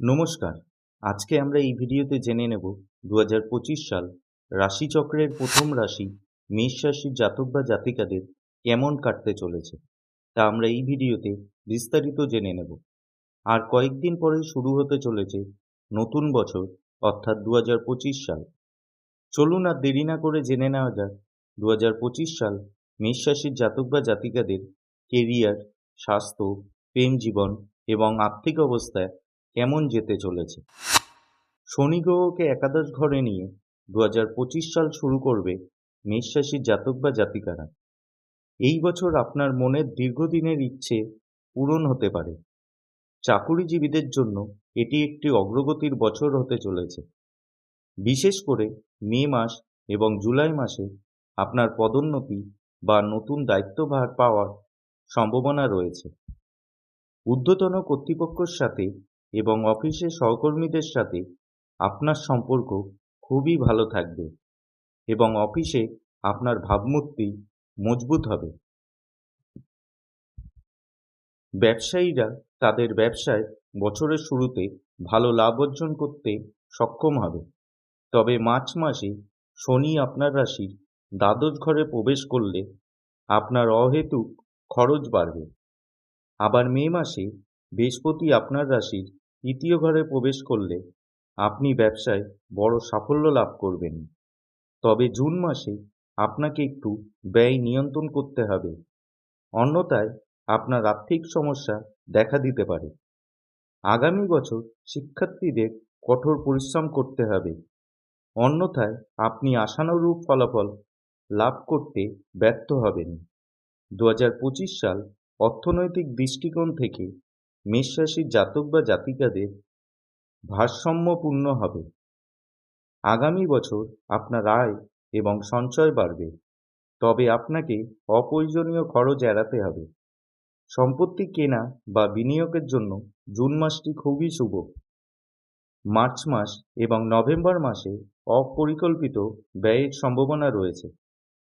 নমস্কার। আজকে আমরা এই ভিডিওতে জেনে নেব দু হাজার পঁচিশ সাল রাশিচক্রের প্রথম রাশি মেষ রাশির জাতক বা জাতিকাদের কেমন কাটতে চলেছে, তা আমরা এই ভিডিওতে বিস্তারিত জেনে নেব। আর কয়েকদিন পরেই শুরু হতে চলেছে নতুন বছর, অর্থাৎ দু হাজার পঁচিশ সাল। চলুন আর দেরি না করে জেনে নেওয়া যাক দু হাজার পঁচিশ সাল মেষ রাশির জাতক বা জাতিকাদের কেরিয়ার, স্বাস্থ্য, প্রেম জীবন এবং আর্থিক অবস্থায় কেমন যেতে চলেছে। শনি গ্রহকে একাদশ ঘরে নিয়ে দু হাজার পঁচিশ সাল শুরু করবে মেষ রাশির জাতক বা জাতিকারা। এই বছর আপনার মনের দীর্ঘদিনের ইচ্ছে পূরণ হতে পারে। চাকুরিজীবীদের জন্য এটি একটি অগ্রগতির বছর হতে চলেছে। বিশেষ করে মে মাস এবং জুলাই মাসে আপনার পদোন্নতি বা নতুন দায়িত্বভার পাওয়ার সম্ভাবনা রয়েছে। ঊর্ধ্বতন কর্তৃপক্ষের সাথে এবং অফিসের সহকর্মীদের সাথে আপনার সম্পর্ক খুবই ভালো থাকবে এবং অফিসে আপনার ভাবমূর্তি মজবুত হবে। ব্যবসায়ীরা তাদের ব্যবসায় বছরের শুরুতে ভালো লাভ অর্জন করতে সক্ষম হবে। তবে মার্চ মাসে শনি আপনার রাশির দ্বাদশ ঘরে প্রবেশ করলে আপনার অহেতুক খরচ বাড়বে। আবার মে মাসে বৃহস্পতি আপনার রাশির তৃতীয় ঘরে প্রবেশ করলে আপনি ব্যবসায় বড় সাফল্য লাভ করবেন। তবে জুন মাসে আপনাকে একটু ব্যয় নিয়ন্ত্রণ করতে হবে। অন্যথায় আপনার আর্থিক সমস্যা দেখা দিতে পারে। আগামী বছর শিক্ষার্থীদের কঠোর পরিশ্রম করতে হবে। অন্যথায় আপনি আশানুরূপ ফলাফল লাভ করতে ব্যর্থ হবেন। দু হাজার পঁচিশ সাল অর্থনৈতিক দৃষ্টিকোণ থেকে মেষ রাশির জাতক বা জাতিকাদের ভারসাম্যপূর্ণ হবে। আগামী বছর আপনার আয় এবং সঞ্চয় বাড়বে। তবে আপনাকে অপ্রয়োজনীয় খরচ এড়াতে হবে। সম্পত্তি কেনা বা বিনিয়োগের জন্য জুন মাসটি খুবই শুভ। মার্চ মাস এবং নভেম্বর মাসে অপরিকল্পিত ব্যয়ের সম্ভাবনা রয়েছে,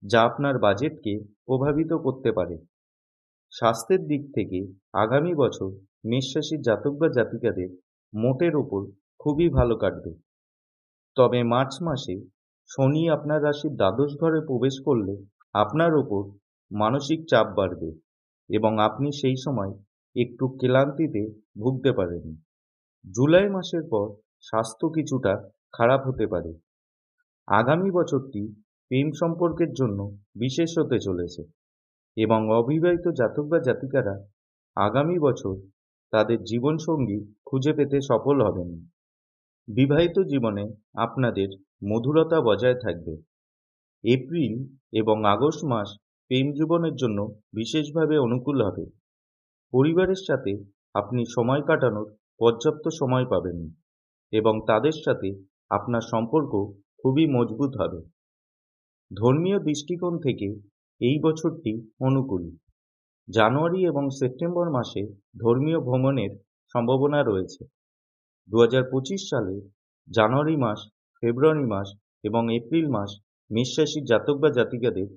যা আপনার বাজেটকে প্রভাবিত করতে পারে। স্বাস্থ্যের দিক থেকে আগামী বছর মেষ জাতক বা জাতিকাদের মোটের ওপর খুবই ভালো কাটবে। তবে মার্চ মাসে শনি আপনার রাশির দ্বাদশ ঘরে প্রবেশ করলে আপনার ওপর মানসিক চাপ বাড়বে এবং আপনি সেই সময় একটু ক্লান্তিতে ভুগতে পারেন। জুলাই মাসের পর স্বাস্থ্য কিছুটা খারাপ হতে পারে। আগামী বছরটি প্রেম সম্পর্কের জন্য বিশেষ হতে চলেছে। এবং অবিবাহিত জাতক বা জাতিকারা আগামী বছর তাদের জীবনসঙ্গী খুঁজে পেতে সফল হবেন। বিবাহিত জীবনে আপনাদের মধুরতা বজায় থাকবে। এপ্রিল এবং আগস্ট মাস প্রেম জীবনের জন্য বিশেষভাবে অনুকূল হবে। পরিবারের সাথে আপনি সময় কাটানোর পর্যাপ্ত সময় পাবেন এবং তাদের সাথে আপনার সম্পর্ক খুবই মজবুত হবে। ধর্মীয় দৃষ্টিকোণ থেকে এই বছরটি অনুকূল। জানুয়ারি এবং সেপ্টেম্বর মাসে ধর্মীয় ভ্রমণের সম্ভাবনা রয়েছে। দু হাজার পঁচিশ সালে জানুয়ারি মাস, ফেব্রুয়ারি মাস এবং এপ্রিল মাস মেষ জাতক বা জাতিকাদের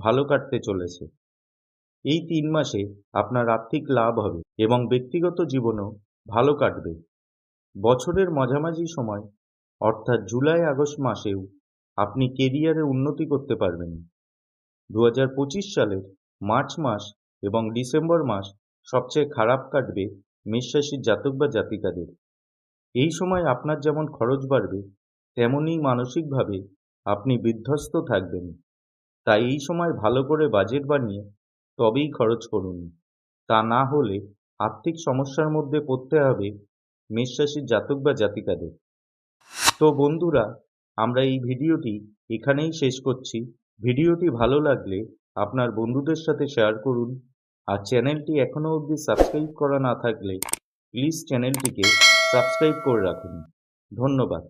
ভালো কাটতে চলেছে। এই তিন মাসে আপনার আর্থিক লাভ হবে এবং ব্যক্তিগত জীবনও ভালো কাটবে। বছরের মাঝামাঝি সময়, অর্থাৎ জুলাই আগস্ট মাসেও আপনি কেরিয়ারে উন্নতি করতে পারবেন। দু হাজার পঁচিশ সালের মার্চ মাস এবং ডিসেম্বর মাস সবচেয়ে খারাপ কাটবে মেষ রাশির জাতক বা জাতিকাদের। এই সময় আপনার যেমন খরচ বাড়বে, তেমনই মানসিকভাবে আপনি বিধ্বস্ত থাকবেন। তাই এই সময় ভালো করে বাজেট বানিয়ে তবেই খরচ করুন। তা না হলে আর্থিক সমস্যার মধ্যে পড়তে হবে মেষ রাশির জাতক বা জাতিকাদের। তো বন্ধুরা, আমরা এই ভিডিওটি এখানেই শেষ করছি। ভিডিওটি ভালো লাগলে আপনার বন্ধুদের সাথে শেয়ার করুন আর চ্যানেলটি এখনও অবধি সাবস্ক্রাইব করা না থাকলে প্লিজ চ্যানেলটিকে সাবস্ক্রাইব করে রাখুন। ধন্যবাদ।